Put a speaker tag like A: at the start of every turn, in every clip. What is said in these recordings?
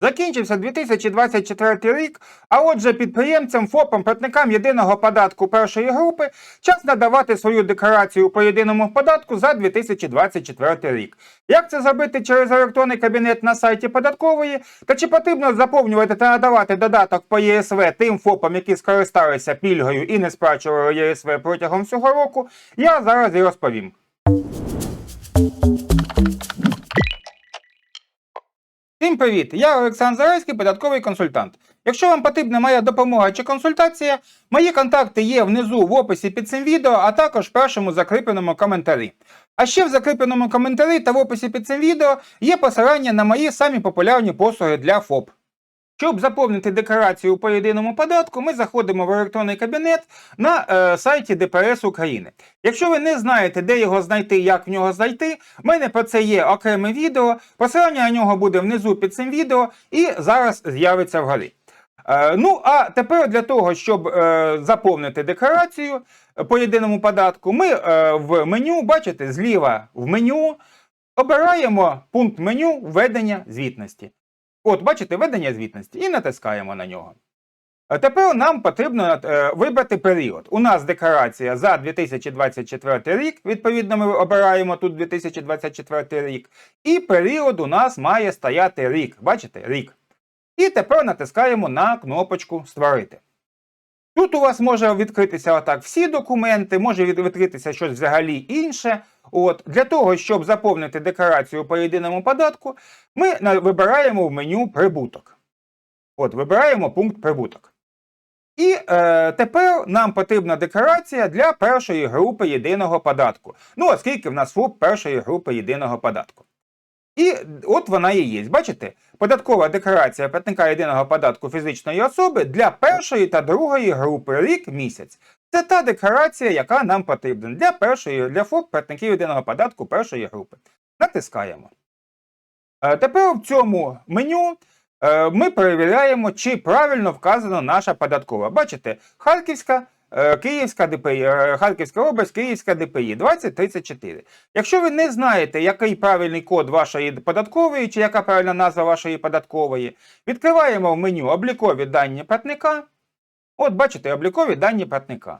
A: Закінчився 2024 рік, а отже, підприємцям, ФОПам, платникам єдиного податку першої групи час надавати свою декларацію по єдиному податку за 2024 рік. Як це зробити через електронний кабінет на сайті податкової? Та чи потрібно заповнювати та надавати додаток по ЄСВ тим ФОПам, які скористалися пільгою і не сплачували ЄСВ протягом всього року? Я зараз і розповім. Всім привіт! Я Олександр Зарайський, податковий консультант. Якщо вам потрібна моя допомога чи консультація, мої контакти є внизу в описі під цим відео, а також в першому закріпленому коментарі. А ще в закріпленому коментарі та в описі під цим відео є посилання на мої самі популярні послуги для ФОП. Щоб заповнити декларацію по єдиному податку, ми заходимо в електронний кабінет на е, сайті ДПС України. Якщо ви не знаєте, де його знайти, як в нього знайти, в мене про це є окреме відео. Посилання на нього буде внизу під цим відео і зараз з'явиться вгорі. Е, ну, а тепер для того, щоб е, заповнити декларацію е, по єдиному податку, ми е, в меню, бачите, зліва в меню обираємо пункт меню введення звітності. От, бачите, ведення звітності і натискаємо на нього. Тепер нам потрібно е, вибрати період. У нас декларація за 2024 рік, відповідно, ми обираємо тут 2024 рік. І період у нас має стояти рік. Бачите, рік. І тепер натискаємо на кнопочку Створити. Тут у вас може відкритися отак всі документи, може відкритися щось взагалі інше. От, для того, щоб заповнити декларацію по єдиному податку, ми вибираємо в меню прибуток. От, вибираємо пункт прибуток. І е, тепер нам потрібна декларація для першої групи єдиного податку. Ну, оскільки в нас ФОП першої групи єдиного податку. І от вона і є. Бачите? Податкова декларація платника єдиного податку фізичної особи для першої та другої групи рік місяць. Це та декларація, яка нам потрібна для першої для ФОП платників єдиного податку першої групи. Натискаємо. Е, Тепер в цьому меню е, ми перевіряємо, чи правильно вказана наша податкова. Бачите, Харківська, Київська ДПІ, е, Харківська область, Київська ДПІ 2034. Якщо ви не знаєте, який правильний код вашої податкової, чи яка правильна назва вашої податкової, відкриваємо в меню облікові дані платника. От, бачите, облікові дані платника.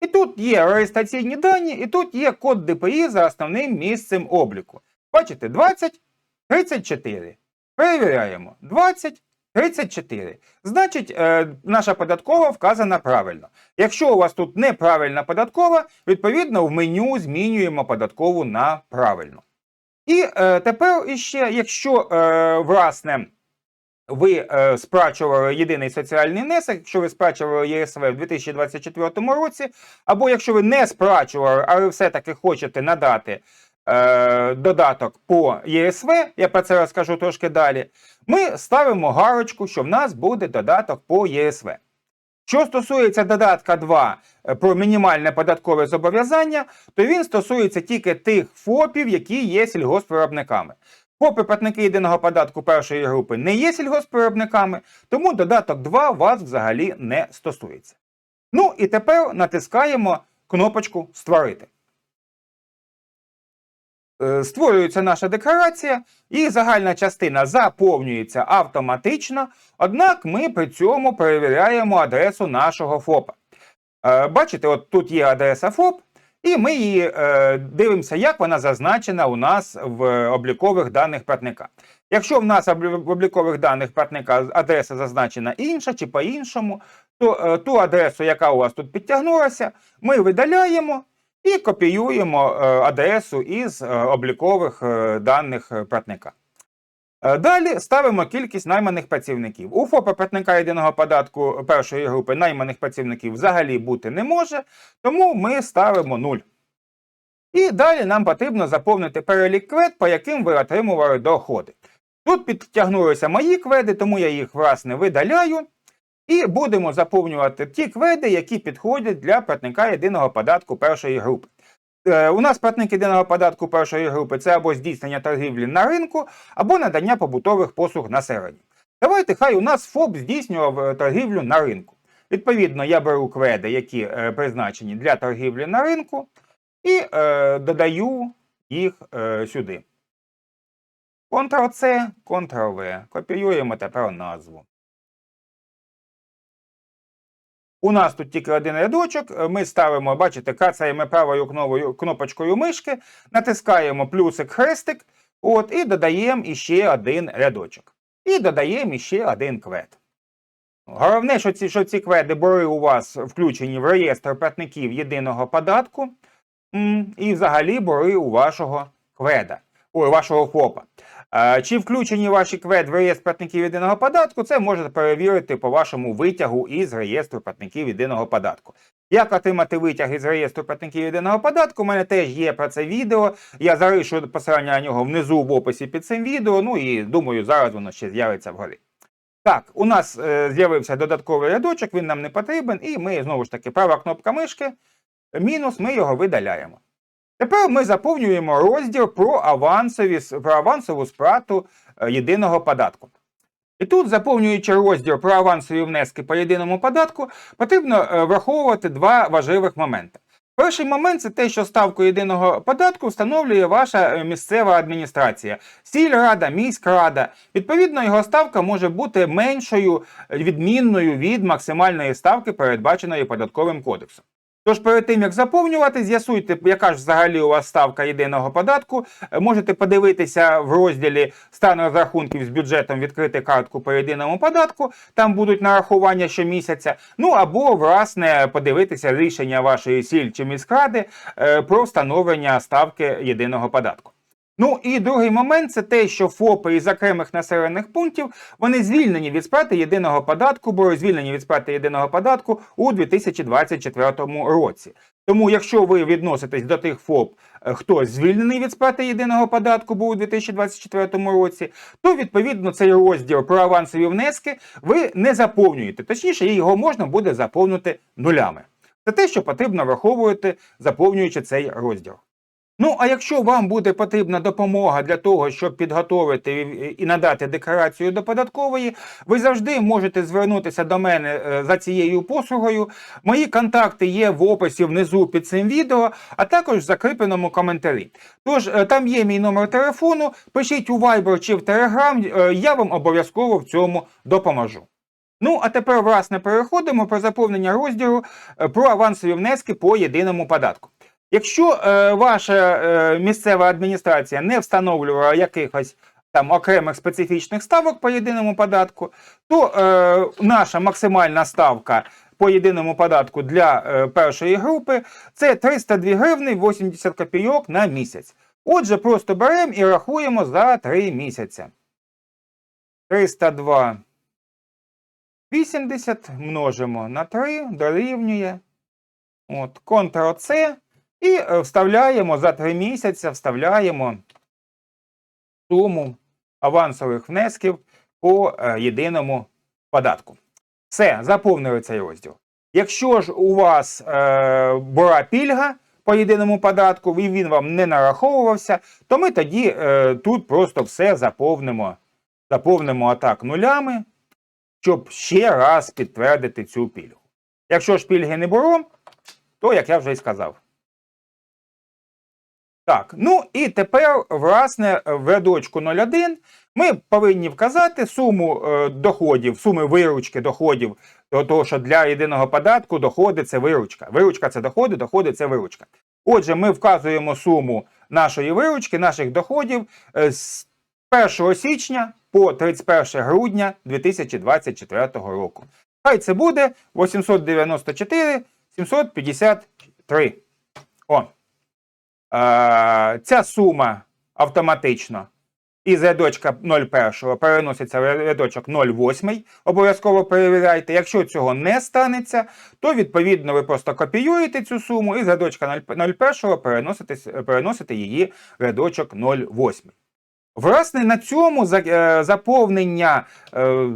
A: І тут є реєстраційні дані, і тут є код ДПІ за основним місцем обліку. Бачите, 20 34. Перевіряємо. 20 34. Значить, е, наша податкова вказана правильно. Якщо у вас тут неправильна податкова, відповідно в меню змінюємо податкову на правильну. І е, тепер іще, якщо е, власне ви е, сплачували єдиний соціальний внесок, якщо ви сплачували ЄСВ в 2024 році, або якщо ви не сплачували, але все-таки хочете надати е, додаток по ЄСВ, я про це розкажу трошки далі, ми ставимо галочку, що в нас буде додаток по ЄСВ. Що стосується додатка 2 е, про мінімальне податкове зобов'язання, то він стосується тільки тих ФОПів, які є сільгоспвиробниками. ФОПи платники єдиного податку першої групи не є сільгоспвиробниками, тому додаток 2 вас взагалі не стосується. Ну і тепер натискаємо кнопочку Створити. Е, Створюється наша декларація, і загальна частина заповнюється автоматично, однак ми при цьому перевіряємо адресу нашого ФОПа. Е, Бачите, от тут є адреса ФОП, і ми її е, дивимося, як вона зазначена у нас в облікових даних платника. Якщо в нас в облікових даних платника адреса зазначена інша чи по-іншому, то ту адресу, яка у вас тут підтягнулася, ми видаляємо і копіюємо е, адресу із е, облікових е, даних е, платника. Е, Далі ставимо кількість найманих працівників. У ФОПа платника єдиного податку першої групи найманих працівників взагалі бути не може, тому ми ставимо 0. І далі нам потрібно заповнити перелік квед, по яким ви отримували доходи. Тут підтягнулися мої кведи, тому я їх власне видаляю. І будемо заповнювати ті кведи, які підходять для платника єдиного податку першої групи. Е, У нас платник єдиного податку першої групи це або здійснення торгівлі на ринку, або надання побутових послуг населенню. Давайте хай у нас ФОП здійснював е, торгівлю на ринку. Відповідно, я беру кведи, які е, призначені для торгівлі на ринку, і е, додаю їх е, сюди. Ctrl-C, Ctrl-V. Копіюємо тепер назву. У нас тут тільки один рядочок. Ми ставимо, бачите, кацаємо правою кновою- кнопочкою мишки, натискаємо плюсик хрестик, от, і додаємо іще один рядочок. І додаємо іще один квет. Головне, що ці, що ці кведи були у вас включені в реєстр платників єдиного податку, і взагалі були у вашого кведа, ой, вашого ФОПа. Чи включені ваші квед в реєстр платників єдиного податку, це можете перевірити по вашому витягу із реєстру платників єдиного податку. Як отримати витяг із реєстру платників єдиного податку? У мене теж є про це відео. Я залишу посилання на нього внизу в описі під цим відео. Ну і думаю, зараз воно ще з'явиться вгорі. Так, у нас е, з'явився додатковий рядочок, він нам не потрібен, і ми знову ж таки права кнопка мишки, мінус, ми його видаляємо. Тепер ми заповнюємо розділ про, авансові, про авансову сплату е, єдиного податку. І тут, заповнюючи розділ про авансові внески по єдиному податку, потрібно е, враховувати два важливих моменти. Перший момент це те, що ставку єдиного податку встановлює ваша е, місцева адміністрація, сільрада, міськрада. Відповідно, його ставка може бути меншою, відмінною від максимальної ставки, передбаченої податковим кодексом. Тож перед тим як заповнювати, з'ясуйте, яка ж взагалі у вас ставка єдиного податку. Е, Можете подивитися в розділі стан розрахунків з бюджетом відкрити картку по єдиному податку. Там будуть нарахування щомісяця. Ну або власне подивитися рішення вашої сіль чи міськради е, про встановлення ставки єдиного податку. Ну і другий момент це те, що ФОПи із окремих населених пунктів вони звільнені від сплати єдиного податку, були звільнені від сплати єдиного податку у 2024 році. Тому, якщо ви відноситесь до тих ФОП, е, хто звільнений від сплати єдиного податку був у 2024 році, то відповідно цей розділ про авансові внески ви не заповнюєте. Точніше, його можна буде заповнити нулями. Це те, що потрібно враховувати, заповнюючи цей розділ. Ну, а якщо вам буде потрібна допомога для того, щоб підготовити і- надати декларацію до податкової, ви завжди можете звернутися до мене е, за цією послугою. Мої контакти є в описі внизу під цим відео, а також в закріпленому коментарі. Тож е, там є мій номер телефону. Пишіть у Viber чи в Telegram, е, я вам обов'язково в цьому допоможу. Ну, а тепер, власне, переходимо про заповнення розділу про авансові внески по єдиному податку. Якщо е, ваша е, місцева адміністрація не встановлювала якихось там окремих специфічних ставок по єдиному податку, то е, наша максимальна ставка по єдиному податку для е, першої групи це 302 гривни 80 копійок на місяць. Отже, просто беремо і рахуємо за 3 місяці. 302 80 множимо на 3 дорівнює. От, Ctrl-C. І е, вставляємо за 3 місяці, вставляємо суму авансових внесків по е, єдиному податку. Все, заповнили цей розділ. Якщо ж у вас е, була пільга по єдиному податку, і він вам не нараховувався, то ми тоді е, тут просто все заповнимо. Заповнимо атак нулями, щоб ще раз підтвердити цю пільгу. Якщо ж пільги не було, то як я вже й сказав. Так, ну і тепер, власне, в рядочку 01 ми повинні вказати суму е, доходів, суми виручки доходів, до того, що для єдиного податку доходи це виручка. Виручка це доходи, доходи це виручка. Отже, ми вказуємо суму нашої виручки, наших доходів е, з 1 січня по 31 грудня 2024 року. Хай це буде 894 753. О. Е, ця сума автоматично із рядочка 01 переноситься в рядочок 08. Обов'язково перевіряйте. Якщо цього не станеться, то відповідно ви просто копіюєте цю суму і з рядочка 01 переносите, її в рядочок 08. Власне, на цьому е, заповнення е,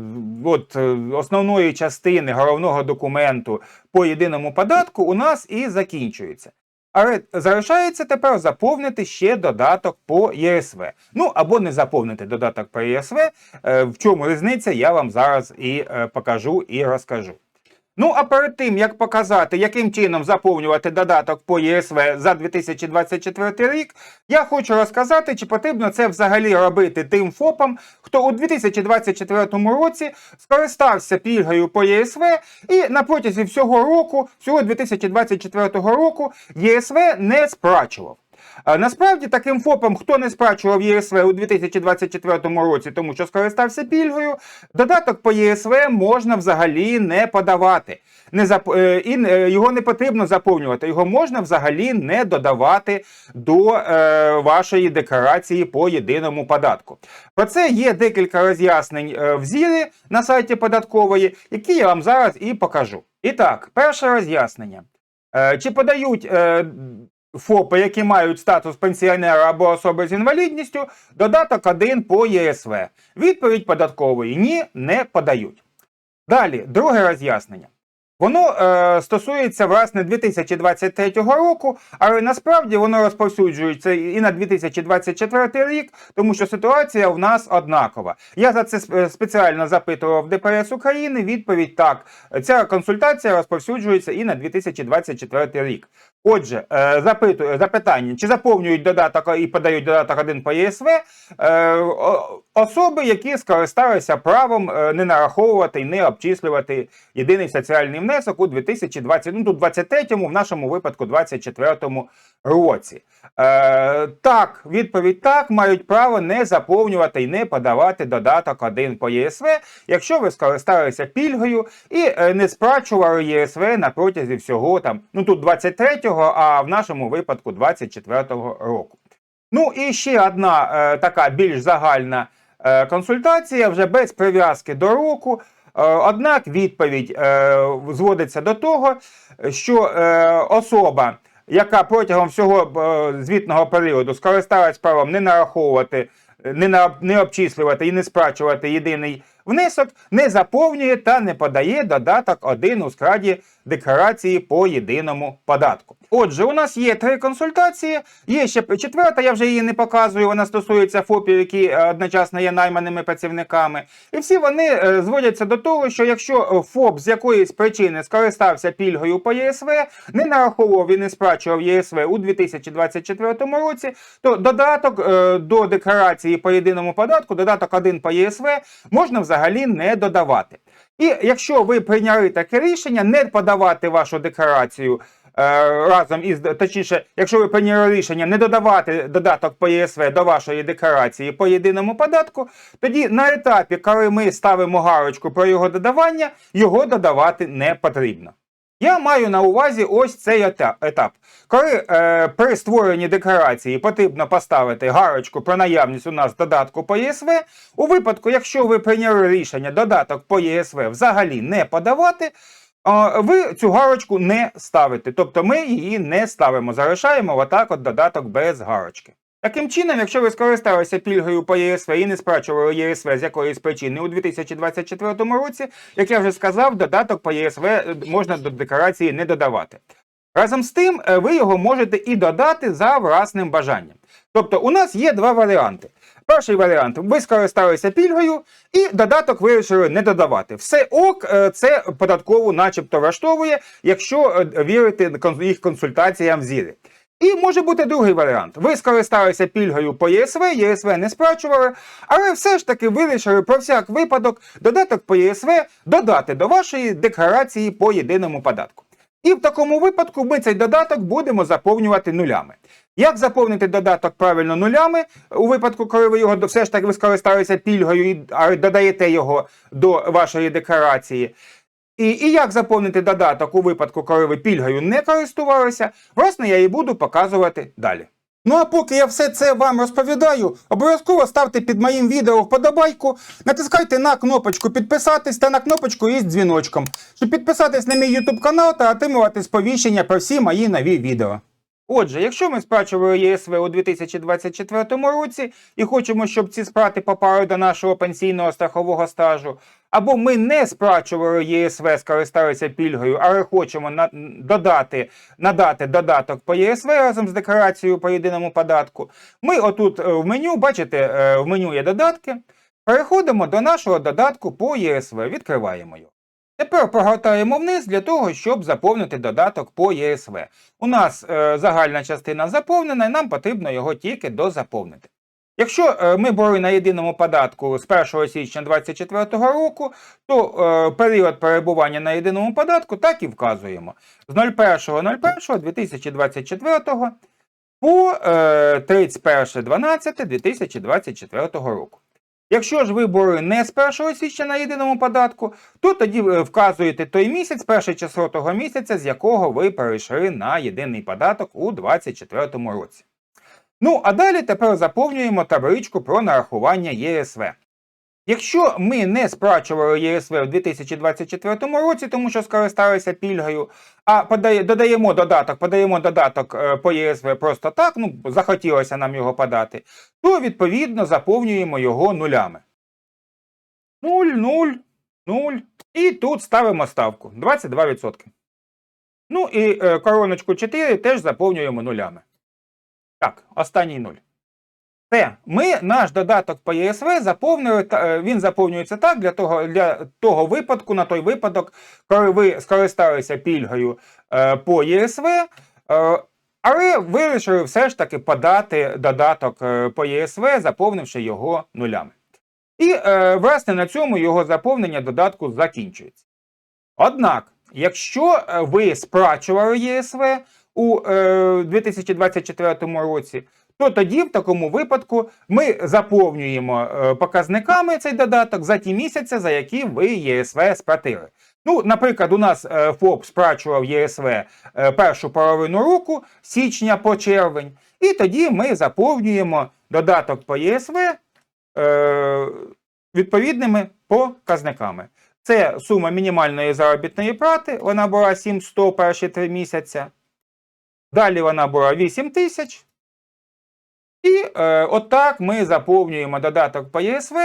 A: от, основної частини головного документу по єдиному податку у нас і закінчується. Але залишається тепер заповнити ще додаток по ЄСВ. Ну або не заповнити додаток по ЄСВ. Е, В чому різниця, я вам зараз і е, покажу і розкажу. Ну а перед тим як показати, яким чином заповнювати додаток по ЄСВ за 2024 рік, я хочу розказати, чи потрібно це взагалі робити тим ФОПам, хто у 2024 році скористався пільгою по ЄСВ і на протязі всього року, всього 2024 року, ЄСВ не сплачував. Насправді таким ФОПам, хто не сплачував ЄСВ у 2024 році, тому що скористався пільгою, додаток по ЄСВ можна взагалі не подавати. Не зап... е, І е, його не потрібно заповнювати, його можна взагалі не додавати до е, вашої декларації по єдиному податку. Про це є декілька роз'яснень е, в зірі на сайті податкової, які я вам зараз і покажу. І так, перше роз'яснення. Чи подають ФОПи, які мають статус пенсіонера або особи з інвалідністю, додаток 1 по ЄСВ. Відповідь податкової ні, не подають. Далі, друге роз'яснення. Воно е, стосується власне 2023 року, але насправді воно розповсюджується і на 2024 рік, тому що ситуація в нас однакова. Я за це спеціально запитував ДПС України. Відповідь так. Ця консультація розповсюджується і на 2024 рік. Отже, е, запитую запитання: чи заповнюють додаток і подають додаток 1 по ЄСВ е, особи, які скористалися правом е, не нараховувати і не обчислювати єдиний соціальний внесок у 2020, ну тут 23-му, в нашому випадку 24-му році. Так, відповідь так, мають право не заповнювати і не подавати додаток 1 по ЄСВ, якщо ви скористалися пільгою і не сплачували ЄСВ на протязі всього там, ну тут 23-го, а в нашому випадку 24-го року. Ну і ще одна е, така більш загальна е, консультація, вже без прив'язки до року. Е, Однак відповідь е, зводиться до того, що е, особа, яка протягом всього е, звітного періоду скористалась правом не нараховувати, не, на, не обчислювати і не сплачувати єдиний внесок, не заповнює та не подає додаток 1 у складі декларації по єдиному податку. Отже, у нас є три консультації. Є ще четверта, я вже її не показую. Вона стосується ФОПів, які е, одночасно є найманими працівниками. І всі вони е, зводяться до того, що якщо ФОП з якоїсь причини скористався пільгою по ЄСВ, не нараховував і не сплачував ЄСВ у 2024 році, то додаток е, до декларації по єдиному податку, додаток 1 по ЄСВ, можна взагалі не додавати. І якщо ви прийняли таке рішення не подавати вашу декларацію е, разом із точніше, якщо ви прийняли рішення не додавати додаток по ЄСВ до вашої декларації по єдиному податку, тоді на етапі, коли ми ставимо галочку про його додавання, його додавати не потрібно. Я маю на увазі ось цей етап. Коли е, при створенні декларації потрібно поставити гарочку про наявність у нас додатку по ЄСВ, у випадку, якщо ви прийняли рішення додаток по ЄСВ взагалі не подавати, а, ви цю гарочку не ставите. Тобто ми її не ставимо, залишаємо отак от додаток без гарочки. Таким чином, якщо ви скористалися пільгою по ЄСВ і не сплачували ЄСВ з якоїсь причини у 2024 році, як я вже сказав, додаток по ЄСВ е, можна до декларації не додавати. Разом з тим, е, ви його можете і додати за власним бажанням. Тобто, у нас є два варіанти. Перший варіант: ви скористалися пільгою, і додаток вирішили не додавати. Все ок, е, це податкову, начебто, влаштовує, якщо вірити їх консультаціям в зірі. І може бути другий варіант. Ви скористалися пільгою по ЄСВ, ЄСВ не сплачували, але все ж таки вирішили про всяк випадок додаток по ЄСВ додати до вашої декларації по єдиному податку. І в такому випадку ми цей додаток будемо заповнювати нулями. Як заповнити додаток правильно нулями у випадку, коли ви його все ж таки скористалися пільгою і додаєте його до вашої декларації? І, і як заповнити додаток у випадку, коли ви пільгою не користувалися, власне, я і буду показувати далі. Ну а поки я все це вам розповідаю, обов'язково ставте під моїм відео вподобайку, натискайте на кнопочку підписатись та на кнопочку із дзвіночком, щоб підписатись на мій YouTube канал та отримувати сповіщення про всі мої нові відео. Отже, якщо ми сплачували ЄСВ у 2024 році і хочемо, щоб ці сплати попали до нашого пенсійного страхового стажу, або ми не сплачували ЄСВ, скористалися пільгою, але хочемо додати, надати додаток по ЄСВ разом з декларацією по єдиному податку, ми отут е, в меню, бачите, е, в меню є додатки, переходимо до нашого додатку по ЄСВ, відкриваємо його. Тепер прогортаємо вниз для того, щоб заповнити додаток по ЄСВ. У нас е, загальна частина заповнена, і нам потрібно його тільки дозаповнити. Якщо е, ми були на єдиному податку з 1 січня 2024 року, то е, період перебування на єдиному податку так і вказуємо. З 01.01.2024 по е, 31.12.2024 року. Якщо ж вибори не з 1 січня на єдиному податку, то тоді е, вказуєте той місяць, перше число того місяця, з якого ви перейшли на єдиний податок у 2024 році. Ну, а далі тепер заповнюємо табличку про нарахування ЄСВ. Якщо ми не сплачували ЄСВ у 2024 році, тому що скористалися пільгою, а подає, додаємо додаток, подаємо додаток е, по ЄСВ просто так, ну захотілося нам його подати, то відповідно заповнюємо його нулями. 0, 0, 0. І тут ставимо ставку 22%. Ну і е, короночку 4 теж заповнюємо нулями. Так, останній 0. Це ми наш додаток по ЄСВ заповнили, та- е, він заповнюється так для того, для того випадку, на той випадок, коли ви скористалися пільгою е, по ЄСВ, е, але вирішили все ж таки подати додаток по ЄСВ, заповнивши його нулями. І, власне, на цьому його заповнення додатку закінчується. Однак, якщо ви сплачували ЄСВ у е, 2024 році, то тоді в такому випадку ми заповнюємо е, показниками цей додаток за ті місяці, за які ви ЄСВ сплатили. Ну, наприклад, у нас е, ФОП сплачував ЄСВ е, першу половину року, з січня по червень, і тоді ми заповнюємо додаток по ЄСВ відповідними показниками. Це сума мінімальної заробітної плати, вона була 7100 перші три місяця. Далі вона була 8 тисяч. І е, отак ми заповнюємо додаток по ЄСВ,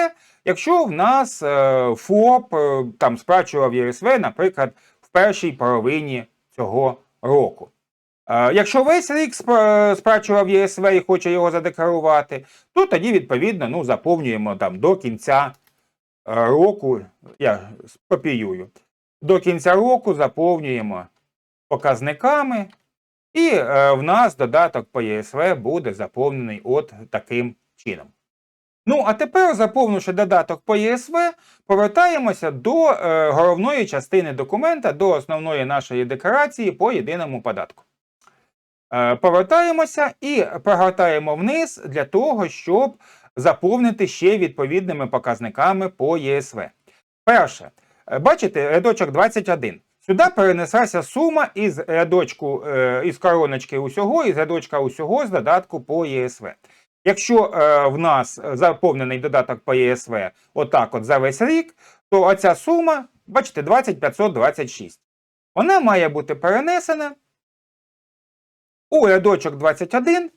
A: якщо в нас е, ФОП е, там сплачував ЄСВ, наприклад, в першій половині цього року. Е, якщо весь рік сплачував ЄСВ і хоче його задекларувати, то тоді, відповідно, ну, заповнюємо там до кінця е, року, я скопіюю, до кінця року заповнюємо показниками, і е, в нас додаток по ЄСВ буде заповнений от таким чином. Ну, а тепер, заповнивши додаток по ЄСВ, повертаємося до е, головної частини документа, до основної нашої декларації по єдиному податку. Е, повертаємося і прогортаємо вниз для того, щоб заповнити ще відповідними показниками по ЄСВ. Перше, е, бачите, рядочок 21. Сюди перенеслася сума із рядочку е, із короночки усього, із рядочка усього з додатку по ЄСВ. Якщо е, в нас заповнений додаток по ЄСВ отак от за весь рік, то оця сума, бачите, 20526. Вона має бути перенесена у рядочок 21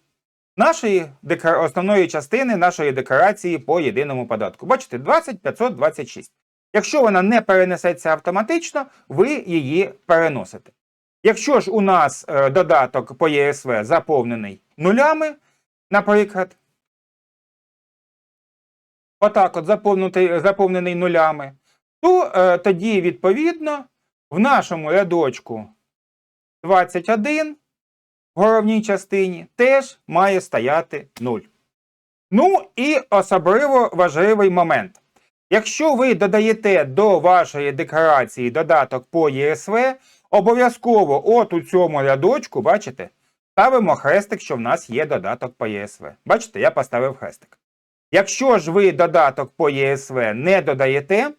A: нашої основної частини нашої декларації по єдиному податку. Бачите, 20526. Якщо вона не перенесеться автоматично, ви її переносите. Якщо ж у нас е, додаток по ЄСВ заповнений нулями, наприклад, отак от заповнений, заповнений нулями, то е, тоді, відповідно, в нашому рядочку 21 в головній частині теж має стояти 0. Ну і особливо важливий момент. Якщо ви додаєте до вашої декларації додаток по ЄСВ, обов'язково от у цьому рядочку, бачите, ставимо хрестик, що в нас є додаток по ЄСВ. Бачите, я поставив хрестик. Якщо ж ви додаток по ЄСВ не додаєте,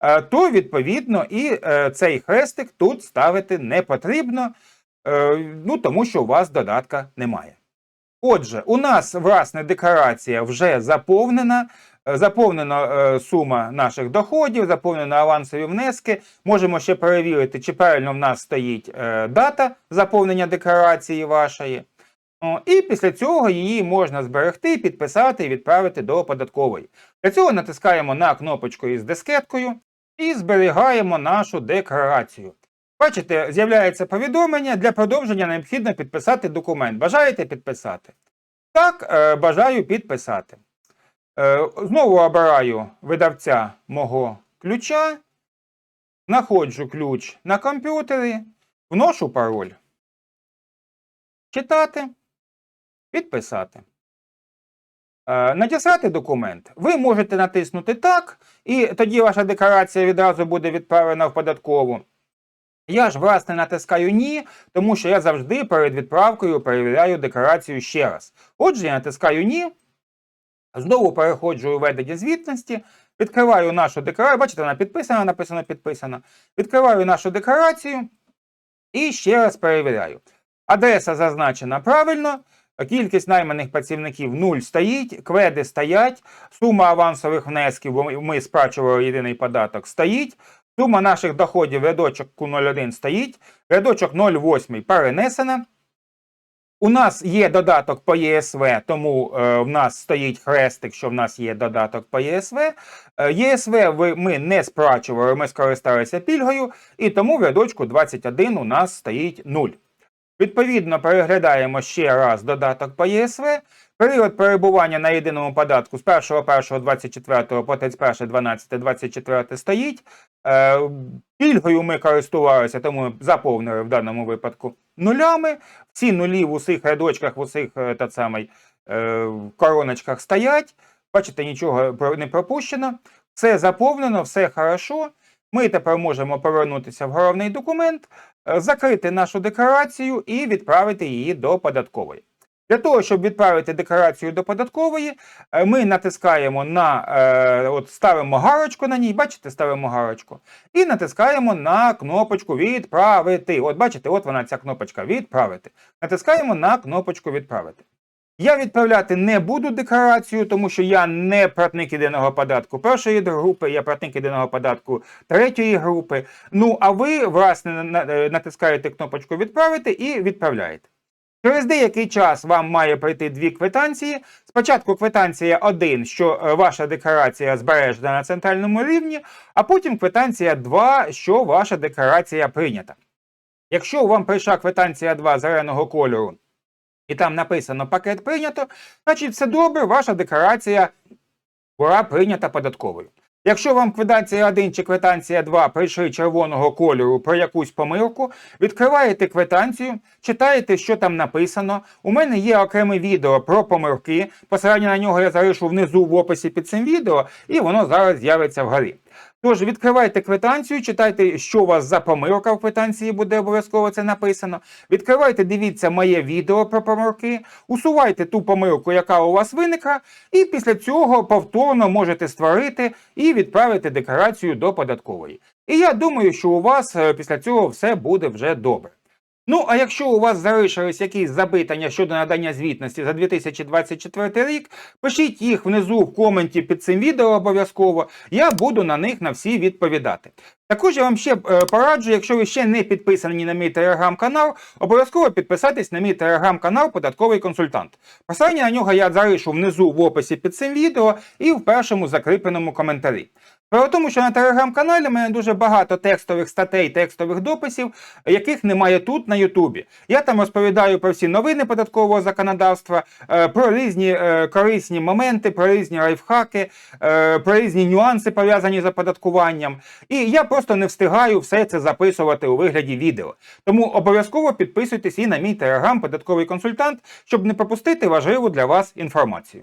A: е, то відповідно і е, цей хрестик тут ставити не потрібно, е, ну тому що у вас додатка немає. Отже, у нас власне декларація вже заповнена. Е, Заповнена е, сума наших доходів, заповнено авансові внески. Можемо ще перевірити, чи правильно в нас стоїть е, дата заповнення декларації вашої. І після цього її можна зберегти, підписати і відправити до податкової. Для цього натискаємо на кнопочку із дискеткою і зберігаємо нашу декларацію. Бачите, з'являється повідомлення, для продовження необхідно підписати документ. Бажаєте підписати? Так, е, бажаю підписати. Е, Знову обираю видавця мого ключа. знаходжу ключ на комп'ютері, вношу пароль. Читати, підписати. Е, Надіслати документ. Ви можете натиснути так, і тоді ваша декларація відразу буде відправлена в податкову. Я ж, власне, натискаю ні, тому що я завжди перед відправкою перевіряю декларацію ще раз. Отже, я натискаю ні, знову переходжу у ведення звітності, відкриваю нашу декларацію. Бачите, вона підписана, написано підписана. Відкриваю нашу декларацію і ще раз перевіряю. Адреса зазначена правильно. Кількість найманих працівників 0 стоїть, кведи стоять, сума авансових внесків, ми сплачували єдиний податок, стоїть, сума наших доходів рядочок Q01 стоїть, рядочок 08 перенесена. У нас є додаток по ЄСВ, тому е, в нас стоїть хрестик, що в нас є додаток по ЄСВ. Е, ЄСВ ми не сплачували, ми скористалися пільгою, і тому в рядочку 21 у нас стоїть 0. Відповідно, переглядаємо ще раз додаток по ЄСВ. Період перебування на єдиному податку з 1.1.24 по 31.12.24 стоїть. Е, Пільгою ми користувалися, тому заповнили в даному випадку нулями. Ці нулі в усіх рядочках, в усіх е, та самий, е, короночках стоять. Бачите, нічого не пропущено. Все заповнено, все хорошо. Ми тепер можемо повернутися в головний документ, закрити нашу декларацію і відправити її до податкової. Для того, щоб відправити декларацію до податкової, е, ми натискаємо на е, от ставимо гарочку на ній, бачите, ставимо гарочку, і натискаємо на кнопочку Відправити. От бачите, от вона ця кнопочка Відправити. Натискаємо на кнопочку Відправити. Я відправляти не буду декларацію, тому що я не платник єдиного податку першої групи, я платник єдиного податку третьої групи. Ну а ви, власне, е, натискаєте кнопочку Відправити і відправляєте. Через деякий час вам має прийти дві квитанції. Спочатку квитанція 1, що е, ваша декларація збережена на центральному рівні, а потім квитанція 2, що ваша декларація прийнята. Якщо вам прийшла квитанція 2 зеленого кольору, і там написано пакет прийнято, значить все добре, ваша декларація була прийнята податковою. Якщо вам квитанція 1 чи квитанція 2 прийшли червоного кольору про якусь помилку, відкриваєте квитанцію, читаєте, що там написано. У мене є окреме відео про помилки. Посилання на нього я залишу внизу в описі під цим відео, і воно зараз з'явиться вгорі. Тож відкривайте квитанцію, читайте, що у вас за помилка в квитанції буде обов'язково це написано. Відкривайте, дивіться моє відео про помилки, усувайте ту помилку, яка у вас виникла, і після цього повторно можете створити і відправити декларацію до податкової. І я думаю, що у вас е, після цього все буде вже добре. Ну, а якщо у вас залишились якісь запитання щодо надання звітності за 2024 рік, пишіть їх внизу в коменті під цим відео обов'язково. Я буду на них на всі відповідати. Також я вам ще е, пораджу, якщо ви ще не підписані на мій телеграм-канал, обов'язково підписатись на мій телеграм-канал Податковий консультант. Посилання на нього я залишу внизу в описі під цим відео і в першому закріпленому коментарі. Справа в тому, що на телеграм-каналі в мене дуже багато текстових статей, текстових дописів, яких немає тут на Ютубі. Я там розповідаю про всі новини податкового законодавства, е, про різні е, корисні моменти, про різні лайфхаки, е, про різні нюанси пов'язані з оподаткуванням. І я просто не встигаю все це записувати у вигляді відео. Тому обов'язково підписуйтесь і на мій телеграм податковий консультант, щоб не пропустити важливу для вас інформацію.